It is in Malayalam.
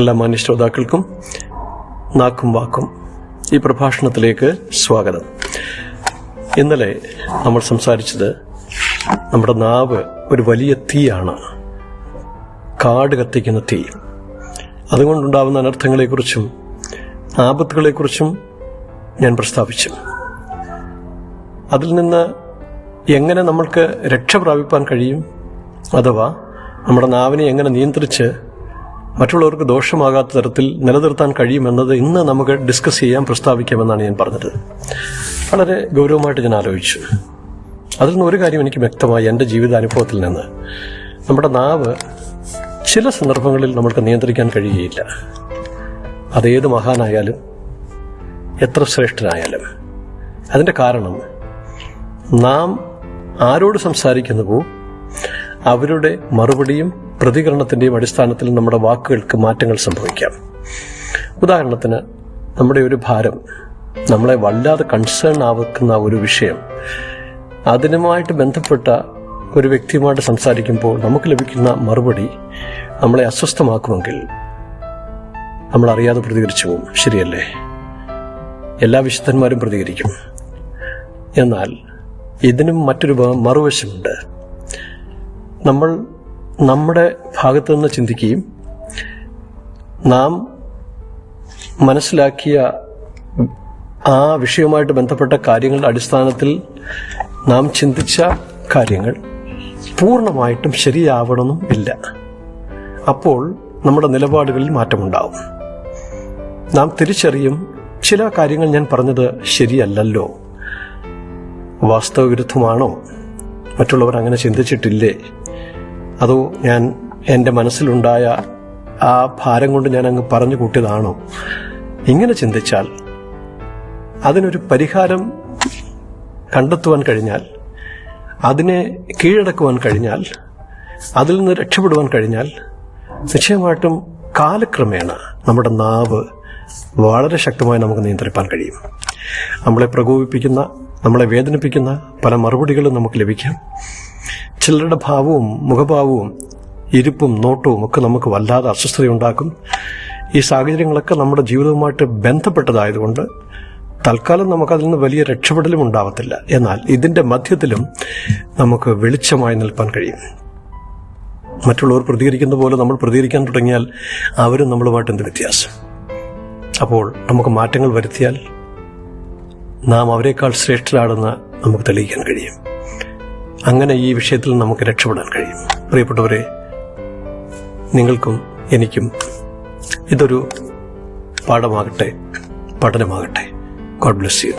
എല്ലാ മാന്യ ശ്രോതാക്കൾക്കും നാക്കും വാക്കും ഈ പ്രഭാഷണത്തിലേക്ക് സ്വാഗതം. ഇന്നലെ നമ്മൾ സംസാരിച്ചത് നമ്മുടെ നാവ് ഒരു വലിയ തീയാണ്. കാട് കത്തിക്കുന്ന തീ. അതുകൊണ്ടുണ്ടാവുന്ന അനർത്ഥങ്ങളെക്കുറിച്ചും ആപത്തുകളെക്കുറിച്ചും ഞാൻ പ്രസ്താവിച്ചു. അതിൽ നിന്ന് എങ്ങനെ നമ്മൾക്ക് രക്ഷ പ്രാപിപ്പാൻ കഴിയും? അഥവാ നമ്മുടെ നാവിനെ എങ്ങനെ നിയന്ത്രിച്ച് മറ്റുള്ളവർക്ക് ദോഷമാകാത്ത തരത്തിൽ നിലനിർത്താൻ കഴിയുമെന്നത് ഇന്ന് നമുക്ക് ഡിസ്കസ് ചെയ്യാൻ പ്രസ്താവിക്കാമെന്നാണ് ഞാൻ പറഞ്ഞത്. വളരെ ഗൗരവമായിട്ട് ഞാൻ ആലോചിച്ചു. അതിൽ നിന്ന് ഒരു കാര്യം എനിക്ക് വ്യക്തമായി എന്റെ ജീവിതാനുഭവത്തിൽ നിന്ന് നമ്മുടെ നാവ് ചില സന്ദർഭങ്ങളിൽ നമ്മൾക്ക് നിയന്ത്രിക്കാൻ കഴിയുകയില്ല. അതേത് മഹാനായാലും എത്ര ശ്രേഷ്ഠനായാലും. അതിന്റെ കാരണം നാം ആരോട് സംസാരിക്കുന്നുവോ അവരുടെ മറുപടിയും പ്രതികരണത്തിന്റെയും അടിസ്ഥാനത്തിൽ നമ്മുടെ വാക്കുകൾക്ക് മാറ്റങ്ങൾ സംഭവിക്കാം. ഉദാഹരണത്തിന് നമ്മുടെ ഒരു ഭാരം നമ്മളെ വല്ലാതെ കൺസേൺ ആവുന്ന ഒരു വിഷയം അതിനുമായിട്ട് ബന്ധപ്പെട്ട ഒരു വ്യക്തിയുമായിട്ട് സംസാരിക്കുമ്പോൾ നമുക്ക് ലഭിക്കുന്ന മറുപടി നമ്മളെ അസ്വസ്ഥമാക്കുമെങ്കിൽ നമ്മൾ അറിയാതെ പ്രതികരിച്ചു പോകും. ശരിയല്ലേ? എല്ലാ വിശുദ്ധന്മാരും പ്രതികരിക്കും. എന്നാൽ ഇതിനും മറ്റൊരു മറുവശമുണ്ട്. നമ്മൾ നമ്മുടെ ഭാഗത്തു നിന്ന് ചിന്തിക്കുകയും നാം മനസ്സിലാക്കിയ ആ വിഷയവുമായിട്ട് ബന്ധപ്പെട്ട കാര്യങ്ങളുടെ അടിസ്ഥാനത്തിൽ നാം ചിന്തിച്ച കാര്യങ്ങൾ പൂർണമായിട്ടും ശരിയാവണമെന്നും ഇല്ല. അപ്പോൾ നമ്മുടെ നിലപാടുകളിൽ മാറ്റമുണ്ടാവും. നാം തിരിച്ചറിയും ചില കാര്യങ്ങൾ ഞാൻ പറഞ്ഞത് ശരിയല്ലല്ലോ. വാസ്തവവിരുദ്ധമാണോ? മറ്റുള്ളവർ അങ്ങനെ ചിന്തിച്ചിട്ടില്ലേ? അതോ ഞാൻ എന്റെ മനസ്സിലുണ്ടായ ആ ഭാരം കൊണ്ട് ഞാൻ അങ്ങ് പറഞ്ഞു കൂട്ടിയതാണോ? ഇങ്ങനെ ചിന്തിച്ചാൽ അതിനൊരു പരിഹാരം കണ്ടെത്തുവാൻ കഴിഞ്ഞാൽ അതിനെ കീഴടക്കുവാൻ കഴിഞ്ഞാൽ അതിൽ നിന്ന് രക്ഷപ്പെടുവാൻ കഴിഞ്ഞാൽ നിശ്ചയമായിട്ടും കാലക്രമേണ നമ്മുടെ നാവ് വളരെ ശക്തമായി നമുക്ക് നിയന്ത്രിപ്പാൻ കഴിയും. നമ്മളെ പ്രകോപിപ്പിക്കുന്ന നമ്മളെ വേദനിപ്പിക്കുന്ന പല മറുപടികളും നമുക്ക് ലഭിക്കാം. ചിലരുടെ ഭാവവും മുഖഭാവവും ഇരിപ്പും നോട്ടവും ഒക്കെ നമുക്ക് വല്ലാതെ അസ്വസ്ഥതയുണ്ടാക്കും ഈ സാഹചര്യങ്ങളൊക്കെ നമ്മുടെ ജീവിതവുമായിട്ട് ബന്ധപ്പെട്ടതായതുകൊണ്ട് തൽക്കാലം നമുക്കതിൽ നിന്ന് വലിയ രക്ഷപ്പെടലും ഉണ്ടാവത്തില്ല. എന്നാൽ ഇതിന്റെ മധ്യത്തിലും നമുക്ക് വെളിച്ചമായി നിൽപ്പാൻ കഴിയും. മറ്റുള്ളവർ പ്രതികരിക്കുന്ന പോലെ നമ്മൾ പ്രതികരിക്കാൻ തുടങ്ങിയാൽ അവരും നമ്മളുമായിട്ട് എന്ത് വ്യത്യാസം? അപ്പോൾ നമുക്ക് മാറ്റങ്ങൾ വരുത്തിയാൽ നാം അവരെക്കാൾ ശ്രേഷ്ഠരാണെന്ന് നമുക്ക് തെളിയിക്കാൻ കഴിയും. അങ്ങനെ ഈ വിഷയത്തിൽ നമുക്ക് രക്ഷപ്പെടാൻ കഴിയും. പ്രിയപ്പെട്ടവരെ നിങ്ങൾക്കും എനിക്കും ഇതൊരു പാഠമാകട്ടെ പഠനമാകട്ടെ. God bless you